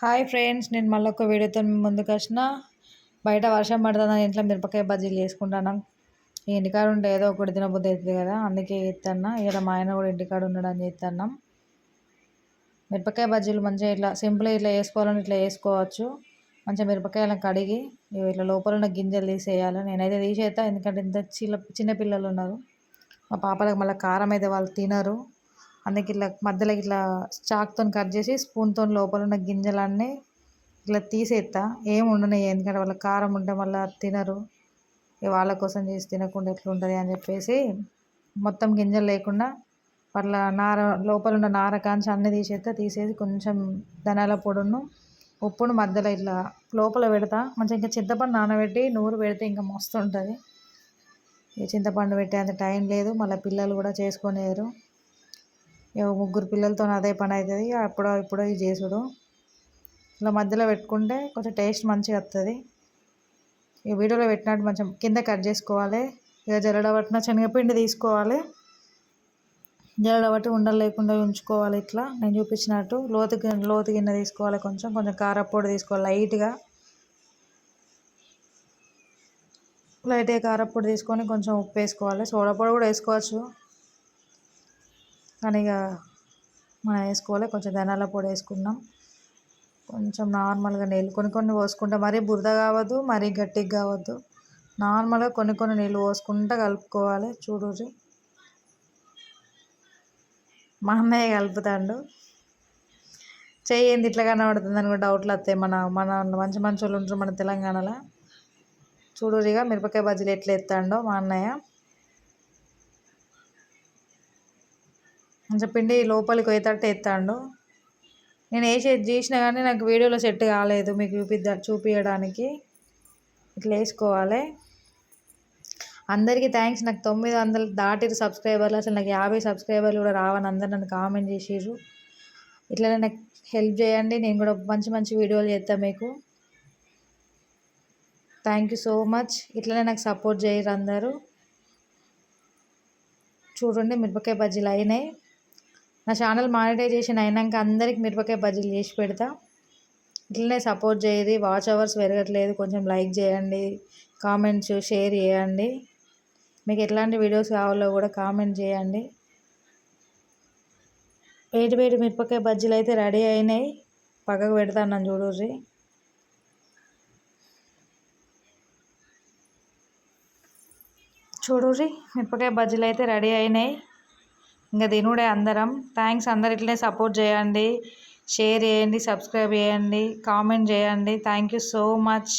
Hi friends నేను మళ్ళీ ఒక వీడియోతో ముందుకు వచ్చిన. బయట వర్షం పడుతుందని ఇంట్లో మిరపకాయ బజ్జీలు చేసుకుంటాను? ఇంటికాడ ఉంటే ఏదో ఒకటి తినబుద్ధి అవుతుంది కదా. అందుకే చేస్తాను ఇక్కడ మా ఆయన కూడా ఇంటికాడ ఉండడం చేస్తున్నాం మిరపకాయ బజ్జీలు మంచిగా ఇట్లా సింపుల్గా ఇట్లా వేసుకోవాలని ఇట్లా వేసుకోవచ్చు మంచిగా మిరపకాయలను కడిగి ఇట్లా లోపల ఉన్న గింజలు తీసేయాలి. నేనైతే తీసేస్తా ఎందుకంటే ఇంత చిన్న చిన్నపిల్లలు ఉన్నారు. మా పాపలకు మళ్ళీ కారం అయితే వాళ్ళు తినరు. అందుకే ఇట్లా మధ్యలో ఇట్లా చాక్తో కట్ చేసి స్పూన్తో లోపల ఉన్న గింజలన్నీ ఇట్లా తీసేస్తా ఏం ఉండని ఎందుకంటే వాళ్ళ కారం ఉంటే మళ్ళీ తినరు. వాళ్ళ కోసం చేసి తినకుండా ఎట్లుంటుంది అని చెప్పేసి మొత్తం గింజలు లేకుండా వాళ్ళ నార లోపల ఉన్న నార కాంచి అన్నీ తీసేస్తే తీసేసి కొంచెం ధనాల పొడును ఉప్పును మధ్యలో ఇట్లా లోపల పెడతా. మంచిగా ఇంకా చింతపండు నానబెట్టి నూరు పెడితే ఇంకా మస్తు ఉంటుంది. ఈ చింతపండు పెట్టే అంత టైం లేదు. మళ్ళీ పిల్లలు కూడా చేసుకునేరు ముగ్గురు పిల్లలతో అదే పని అవుతుంది అప్పుడో ఇప్పుడో ఇది చేసుడు. ఇలా మధ్యలో పెట్టుకుంటే కొంచెం టేస్ట్ మంచిగా వస్తుంది ఈ వీడియోలో పెట్టినట్టు కొంచెం కింద కట్ చేసుకోవాలి. ఇక జల్లడ పట్టిన శనగపిండి తీసుకోవాలి. జల్లడ పట్టి ఉండలు లేకుండా ఉంచుకోవాలి ఇట్లా. నేను చూపించినట్టు లోతు లోతు గిన్నె తీసుకోవాలి కొంచెం. కొంచెం కారపొడి తీసుకోవాలి లైట్గా. లైట్గా కారపొడి తీసుకొని కొంచెం ఉప్పు వేసుకోవాలి. సోడా పొడి కూడా వేసుకోవచ్చు. కానీ ఇక మనం వేసుకోవాలి. కొంచెం ధనాల పొడి వేసుకున్నాం. కొంచెం నార్మల్గా నీళ్ళు కొన్ని కొన్ని పోసుకుంటే. మరీ బురద కావద్దు మరీ గట్టిగా కావద్దు. నార్మల్గా కొన్ని కొన్ని నీళ్ళు పోసుకుంటూ కలుపుకోవాలి. చూడుర్రి మా అన్నయ్య కలుపుతాడు. చెయ్యింది ఇట్లా కనబడుతుంది అని డౌట్లు వస్తాయి. మన మన మంచి మంచి వాళ్ళు ఉంటారు మన తెలంగాణలో. చూడురిగా మిరపకాయ బజ్జీలు ఎట్లా ఎత్తాడో మా అన్నయ్య. కొంచెం పిండి లోపలికి పోయేటట్టు ఎత్తాడు. నేను వేసి చేసినా కానీ నాకు వీడియోలో సెట్ కాలేదు మీకు చూపిద్దా చూపించడానికి ఇట్లా వేసుకోవాలి. అందరికీ థ్యాంక్స్ నాకు తొమ్మిది వందలు దాటిరు సబ్స్క్రైబర్లు అసలు నాకు యాభై సబ్స్క్రైబర్లు కూడా రావని అందరు నన్ను కామెంట్ చేసిర్రు. ఇట్లనే నాకు హెల్ప్ చేయండి. నేను కూడా మంచి మంచి వీడియోలు చేస్తాను మీకు. థ్యాంక్ యూ సో మచ్ ఇట్లనే నాకు సపోర్ట్ చేయరు అందరూ. చూడండి మిరపకాయ బజ్జీలు అయినాయి. నా ఛానల్ మానిటైజేషన్ అయినాక అందరికి మిరపకాయ బజ్జీలు చేసి పెడతా. ఇట్లనే సపోర్ట్ చేయది. వాచ్ అవర్స్ పెరగట్లేదు. కొంచెం లైక్ చేయండి. కామెంట్స్ షేర్ చేయండి. మీకు ఎట్లాంటి వీడియోస్ కావాలో కూడా కామెంట్ చేయండి. వేడి వేడి మిరపకాయ బజ్జీలు అయితే రెడీ అయినాయి. పక్కకు పెడతాను చూడుర్రి. చూడుర్రి మిరపకాయ బజ్జీలు అయితే రెడీ అయినాయి. ఇంకా తినుడే అందరం. థ్యాంక్స్ అందరు ఇట్లనే సపోర్ట్ చేయండి. షేర్ చేయండి సబ్స్క్రైబ్ చేయండి కామెంట్ చేయండి. Thank you so much